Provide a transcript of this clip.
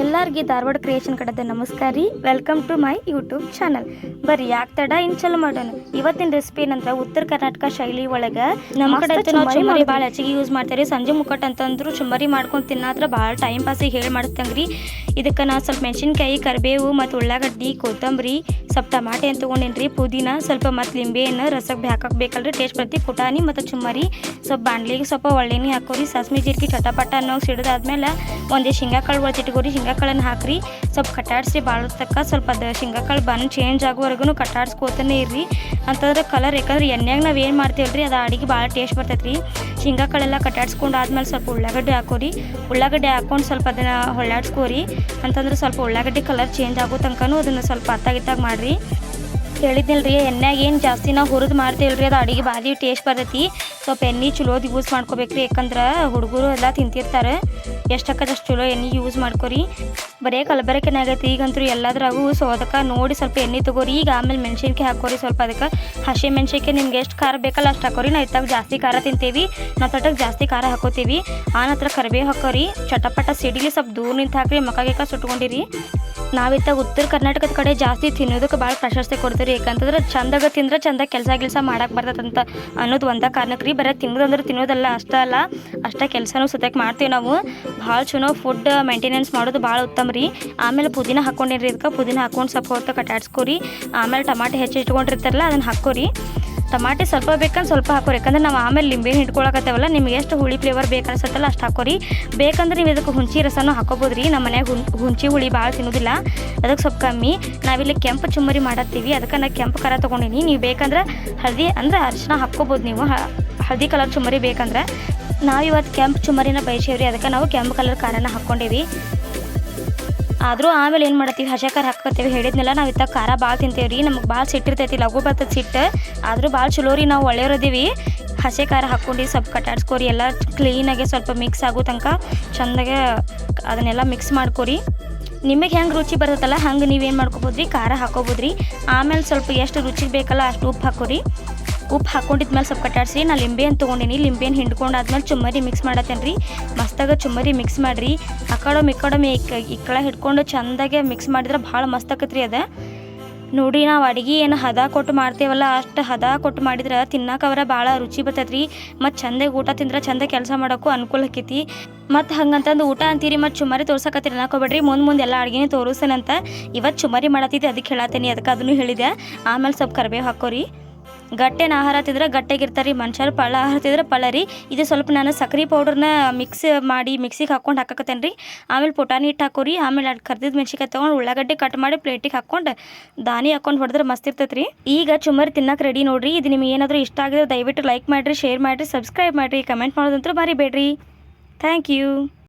ಎಲ್ಲರಿಗೆ ಧಾರವಾಡ ಕ್ರಿಯೇಷನ್ ಕಡೆದ ನಮಸ್ಕಾರ ರೀ. Welcome to my YouTube channel ಬರ್ರಿ ಯಾಕೆ ತಡ ಇನ್ ಚಲೋ ಮಾಡೋಣ. ಇವತ್ತಿನ ರೆಸಿಪಿ ಏನಂದ್ರೆ ಉತ್ತರ ಕರ್ನಾಟಕ ಶೈಲಿ ಒಳಗೆ ನಮ್ಮ ಕಡೆ ಚುಮರಿ ನಾವು ಭಾಳ ಹೆಚ್ಚಿಗೆ ಯೂಸ್ ಮಾಡ್ತಾರೆ ಸಂಜೆ ಮುಕ್ಕಟ್ ಅಂತಂದ್ರು ಚುಮರಿ ಮಾಡ್ಕೊಂಡು ತಿನ್ನತ್ರ ಭಾಳ ಟೈಮ್ ಪಾಸಿಗೆ ಹೇಳಿ ಮಾಡ್ತಂಗ್ರಿ. ಇದಕ್ಕೆ ನಾವು ಸ್ವಲ್ಪ ಮೆಣಸಿನ್ಕಾಯಿ ಕರಿಬೇವು ಮತ್ತು ಉಳ್ಳಾಗಡ್ಡಿ ಕೊತ್ತಂಬರಿ ಸ್ವಲ್ಪ ಟಮಾಟೆ ಅಂತ ತೊಗೊಂಡೇನ್ರಿ? ಪುದೀನ ಸ್ವಲ್ಪ ಮತ್ತು ಲಿಂಬೆಯನ್ನು ರಸಕ್ಕೆ ಹಾಕಕ್ಕೆ ಬೇಕಲ್ರಿ. ಟೇಸ್ಟ್ ಬರ್ತಿ. ಪುಟಾಣಿ ಮತ್ತು ಚುಮ್ಮರಿ. ಸ್ವಲ್ಪ ಬಾಣಲಿಗೆ ಸ್ವಲ್ಪ ಒಳ್ಳೆಣ್ಣೆ ಹಾಕೋರಿ. ಸಾಸ್ಮಿ ಜೀರಿಗೆ ಚಟಪಟ ಅನ್ನೋ ಸಿಡಿದಾದ್ಮೇಲೆ ಒಂದೇ ಶೇಂಗಾಕಾಳು ಒಳಚಿಟ್ಕೋರಿ ಶೇಂಗಾಕಾಳನ್ನು ಹಾಕಿರಿ. ಸ್ವಲ್ಪ ಭಾಳ ತಕ್ಕ ಸ್ವಲ್ಪ ಅದು ಶೇಂಗಾಕಾಳು ಬಣ್ಣ ಚೇಂಜ್ ಆಗೋವರೆಗೂ ಕಟಾಡ್ಸ್ಕೋತಾನೆ ಇರ್ರಿ. ಅಂತಂದ್ರೆ ಕಲರ್ ಯಾಕಂದ್ರೆ ಎಣ್ಣೆಗೆ ನಾವು ಏನು ಮಾಡ್ತೀವಲ್ರಿ? ಅದು ಅಡಿಗೆ ಭಾಳ ಟೇಸ್ಟ್ ಬರ್ತೈತೆ ರೀ ಶೇಂಗಾ ಕಾಳೆಲ್ಲ ಕಟಾಡ್ಸ್ಕೊಂಡು ಆದ್ಮೇಲೆ ಸ್ವಲ್ಪ ಉಳ್ಳಾಗಡ್ಡೆ ಹಾಕೋರಿ. ಉಳ್ಳಾಗಡ್ಡೆ ಹಾಕೊಂಡು ಸ್ವಲ್ಪ ಅದನ್ನು ಹೊಳ್ಳಾಡ್ಸ್ಕೋರಿ. ಅಂತಂದ್ರೆ ಸ್ವಲ್ಪ ಉಳ್ಳಾಗಡ್ಡೆ ಕಲರ್ ಚೇಂಜ್ ಆಗೋ ತನಕನೂ ಅದನ್ನು ಸ್ವಲ್ಪ ಅತ್ತಾಗಿತ್ತಾಗ ಮಾಡಿರಿ. ಹೇಳಿದ್ನಲ್ರಿ ಎಣ್ಣೆಗೆ ಏನು ಜಾಸ್ತಿ ನಾವು ಹುರಿದು ಮಾಡ್ತೀವಲ್ರಿ ಅದು ಅಡುಗೆ ಭಾರಿ ಟೇಸ್ಟ್ ಬರ್ತೈತಿ. ಸ್ವಲ್ಪ ಎಣ್ಣೆ ಚಲೋದು ಯೂಸ್ ಮಾಡ್ಕೋಬೇಕ್ರಿ. ಯಾಕಂದ್ರೆ ಹುಡುಗರು ಎಲ್ಲ ತಿಂತಿರ್ತಾರೆ. ಎಷ್ಟಕ್ಕದಷ್ಟು ಚಲೋ ಎಣ್ಣೆ ಯೂಸ್ ಮಾಡ್ಕೊರಿ. ಬರೀ ಕಲಬೆರಕೆನ ಆಗೈತಿ. ಈಗಂತೂ ಎಲ್ಲದ್ರಾಗೂ ಸೊ ಅದಕ್ಕೆ ನೋಡಿ ಸ್ವಲ್ಪ ಎಣ್ಣೆ ತಗೋರಿ. ಈಗ ಆಮೇಲೆ ಮೆಣಸಿನ್ಕಾಯಿ ಹಾಕೋರಿ. ಸ್ವಲ್ಪ ಅದಕ್ಕೆ ಹಸಿ ಮೆಣಸಿನ್ಕಾಯಿ ನಿಮ್ಗೆ ಎಷ್ಟು ಖಾರ ಬೇಕಲ್ಲ ಅಷ್ಟು ಹಾಕೋರಿ. ನಾವು ಇತ್ತಾಗ ಜಾಸ್ತಿ ಖಾರ ತಿಂತೀವಿ. ನಾವು ತಟಕ್ಕೆ ಜಾಸ್ತಿ ಖಾರ ಹಾಕೋತೀವಿ. ಆ ನಂತರ ಕರಿಬೇವು ಹಾಕೋರಿ. ಚಟಪಟ ಸಿಡಿಲಿ ಸ್ವಲ್ಪ ದೂರ ನಿಂತು ಹಾಕ್ರಿ. ಮಕಾಗಿಕ್ಕ ಸುಟ್ಕೊಂಡಿರಿ. ನಾವಿತ್ತ ಉತ್ತರ ಕರ್ನಾಟಕದ ಕಡೆ ಜಾಸ್ತಿ ತಿನ್ನೋದಕ್ಕೆ ಭಾಳ ಪ್ರಶಸ್ತಿ ಕೊಡ್ತೀವಿ ಯಾಕಂತಂದ್ರೆ ಚಂದಾಗ ತಿಂದ್ರೆ ಚಂದ ಕೆಲಸ ಗಿಲ್ಸ ಮಾಡಕ್ಕೆ ಬರ್ತದಂತ ಅನ್ನೋದು ಒಂದ ಕಾರಣಕ್ಕೆ ರೀ. ಬರೀ ತಿನ್ನೋದಂದ್ರೆ ತಿನ್ನೋದಲ್ಲ ಅಷ್ಟೇ ಅಲ್ಲ, ಅಷ್ಟೇ ಕೆಲಸನೂ ಸತ್ಯಕ್ಕೆ ಮಾಡ್ತೀವಿ ನಾವು. ಭಾಳ ಚಲೋ ಫುಡ್ ಮೇಂಟೆನೆನ್ಸ್ ಮಾಡೋದು ಭಾಳ ಉತ್ತಮ ರೀ. ಆಮೇಲೆ ಪುದೀನ ಹಾಕ್ಕೊಂಡಿರಿ ಇದಕ್ಕೆ. ಪುದೀನ ಹಾಕೊಂಡು ಸ್ವಲ್ಪ ಹೊತ್ತು ಕಟಾಡ್ಸ್ಕೊರಿ ಆಮೇಲೆ ಟಮಾಟೆ ಹೆಚ್ಚು ಇಟ್ಕೊಂಡಿರ್ತಾರಲ್ಲ ಅದನ್ನು ಹಾಕೋರಿ ಟಮಾಟೆ ಸ್ವಲ್ಪ ಬೇಕಂದ್ರೆ ಸ್ವಲ್ಪ ಹಾಕೋರಿ. ಯಾಕಂದ್ರೆ ನಾವು ಆಮೇಲೆ ಲಿಂಬೆ ಹಿಡ್ಕೊಳಕತ್ತೇವಲ್ಲ ನಿಮ್ಗೆ ಎಷ್ಟು ಹುಳಿ ಫ್ಲೇವರ್ ಬೇಕು ಅನ್ಸತ್ತಲ್ಲ ಅಷ್ಟು ಹಾಕೋರಿ. ಬೇಕಂದ್ರೆ ನೀವು ಇದಕ್ಕೆ ಹುಂಚಿ ರಸನೂ ಹಾಕೋಬೋದು ರೀ ನಮ್ಮ ಮನ್ಯಾಗ ಹುಂ ಹುಂಚಿ ಹುಳಿ ಭಾಳ ತಿನ್ನೋದಿಲ್ಲ. ಅದಕ್ಕೆ ಸ್ವಲ್ಪ ಕಮ್ಮಿ. ನಾವಿಲ್ಲಿ ಕೆಂಪು ಚುಮ್ಮರಿ ಮಾಡತ್ತೀವಿ. ಅದಕ್ಕೆ ನಾ ಕೆಂಪು ಖಾರ ತೊಗೊಂಡಿನಿ. ನೀವು ಬೇಕಂದ್ರೆ ಹಳದಿ ಅಂದ್ರೆ ಅರಿಶಿನ ಹಾಕ್ಕೋಬೋದು ನೀವು. ಹಳದಿ ಕಲರ್ ಚುಮ್ಮರಿ ಬೇಕಂದ್ರೆ ನಾವು ಇವತ್ತು ಕೆಂಪು ಚುಮ್ಮರಿನ ಬಯಸೇವ್ರಿ ಅದಕ್ಕೆ ನಾವು ಕೆಂಪು ಕಲರ್ ಖಾರನ ಹಾಕ್ಕೊಂಡೇವಿ. ಆದರೂ ಆಮೇಲೆ ಏನು ಮಾಡತ್ತೀವಿ? ಹಸೆ ಖಾರ ಹಾಕ್ಕೊತೀವಿ ಹೇಳಿದ್ನೆಲ್ಲ, ನಾವು ಇತ್ತ ಖಾರ ಭಾಳ ತಿಂತೇವೆ ರೀ. ನಮ್ಗೆ ಭಾಳ ಸಿಟ್ಟಿರ್ತೈತಿ ಲಘು ಬರ್ತದೆ ಸಿಟ್ಟು ಆದರೂ ಭಾಳ ಚಲೋ ರೀ, ನಾವು ಒಳ್ಳೆಯವ್ರದೀವಿ ಹಸೆ ಖಾರ ಹಾಕ್ಕೊಂಡು, ಸ್ವಲ್ಪ ಕಟಾಡ್ಸ್ಕೊರಿ ಎಲ್ಲ ಕ್ಲೀನಾಗಿ ಸ್ವಲ್ಪ ಮಿಕ್ಸ್ ಆಗೋ ತನಕ ಚೆಂದಾಗೆ ಅದನ್ನೆಲ್ಲ ಮಿಕ್ಸ್ ಮಾಡ್ಕೊರಿ. ನಿಮಗೆ ಹೆಂಗೆ ರುಚಿ ಬರ್ತೈತಲ್ಲ, ಹಂಗೆ ನೀವೇನು ಮಾಡ್ಕೊಬೋದು ರೀ ಖಾರ ಹಾಕೋಬೋದ್ರಿ. ಆಮೇಲೆ ಸ್ವಲ್ಪ ಎಷ್ಟು ರುಚಿಗೆ ಬೇಕಲ್ಲ ಅಷ್ಟು ಉಪ್ಪು ಹಾಕೋರಿ. ಉಪ್ಪು ಹಾಕೊಂಡಿದ್ಮೇಲೆ ಸ್ವಲ್ಪ ಕಟಾಡ್ಸಿ ನಾ ಲಿಂಬೆಯನ್ನು ತೊಗೊಂಡಿನಿ. ಹಿಂಡ್ಕೊಂಡು ಆದ್ಮೇಲೆ ಚುಮ್ಮರಿ ಮಿಕ್ಸ್ ಮಾಡತ್ತೇನೆ ರೀ ಮಸ್ತಾಗ ಚುಮ್ಮರಿ ಮಿಕ್ಸ್ ಮಾಡಿರಿ. ಅಕಡಮ್ ಇಕಡಮ್ ಇಕ್ ಇಕ್ಕಳ ಹಿಡ್ಕೊಂಡು ಚಂದಾಗೆ ಮಿಕ್ಸ್ ಮಾಡಿದ್ರೆ ಭಾಳ ಮಸ್ತ್ ಆಕತ್ರಿ ಅದು. ನೋಡಿ ನಾವು ಅಡುಗೆ ಏನು ಹದ ಕೊಟ್ಟು ಮಾಡ್ತೇವಲ್ಲ, ಅಷ್ಟು ಹದ ಕೊಟ್ಟು ಮಾಡಿದ್ರೆ ತಿನ್ನಕವರ ಭಾಳ ರುಚಿ ಬರ್ತೈತೆ ರೀ ಮತ್ತು ಚಂದಾಗಿ ಊಟ ತಿಂದ್ರೆ ಚಂದ ಕೆಲಸ ಮಾಡೋಕ್ಕೂ ಅನುಕೂಲ ಆಕೈತಿ. ಮತ್ತು ಹಂಗಂತಂದು ಊಟ ಅಂತೀರಿ, ಮತ್ತು ಚುಮ್ಮರಿ ತೋರ್ಸಕತ್ತೀರಿ ಅನ್ನಕೋಬೇಡ್ರಿ. ಮುಂದೆ ಮುಂದೆ ಎಲ್ಲ ಅಡುಗೆನೇ ತೋರಿಸ್ತೇನಂತ ಇವತ್ತು ಚುಮ್ಮರಿ ಮಾಡತ್ತಿದ್ದೆ ಅದಕ್ಕೆ ಹೇಳತ್ತೀನಿ ಅದಕ್ಕೆ ಅದನ್ನು ಹೇಳಿದೆ ಆಮೇಲೆ ಸ್ವಲ್ಪ ಕರಿಬೇವು ಹಾಕೋರಿ. ಗಟ್ಟೆನ ಆಹಾರ ತಿಂದ್ರೆ ಗಟ್ಟೆಗಿರ್ತಾರೆ ರೀ ಮನುಷ್ಯರು ಪಳ್ಳ ಆಹಾರ ತಿಂದ್ರೆ ಪಳ್ಳ ರೀ ಇದು ಸ್ವಲ್ಪ ನಾನು ಸಕ್ರೆ ಪೌಡ್ರನ್ನ ಮಿಕ್ಸ್ ಮಾಡಿ ಮಿಕ್ಸಿಗೆ ಹಾಕ್ಕೊಂಡು ಹಾಕಕತ್ತೇನೆ ರೀ ಆಮೇಲೆ ಪುಟಾಣಿ ಹಿಟ್ಟು ಹಾಕೋರಿ, ಆಮೇಲೆ ಅದು ಕರ್ದಿದ್ದು ಮೆಣ್ಸಿಕಾಯಿ ತೊಗೊಂಡು ಉಳ್ಳಾಗಡ್ಡೆ ಕಟ್ ಮಾಡಿ ಪ್ಲೇಟಿಗೆ ಹಾಕ್ಕೊಂಡು ದಾನಿ ಹಾಕೊಂಡು ಹೊಡೆದ್ರೆ ಮಸ್ತ್ ಇರ್ತೈತೆ ರೀ ಈಗ ಚುಮರಿ ತಿನ್ನಕ್ಕೆ ರೆಡಿ ನೋಡ್ರಿ. ಇದು ನಿಮಗೆ ಏನಾದರೂ ಇಷ್ಟ ಆಗಿದ್ರೆ ದಯವಿಟ್ಟು ಲೈಕ್ ಮಾಡಿರಿ ಶೇರ್ ಮಾಡಿರಿ ಸಬ್ಸ್ಕ್ರೈಬ್ ಮಾಡಿರಿ ಕಮೆಂಟ್ ಮಾಡೋದಂತೂ ಮರಿಬೇಡ್ರಿ. Thank you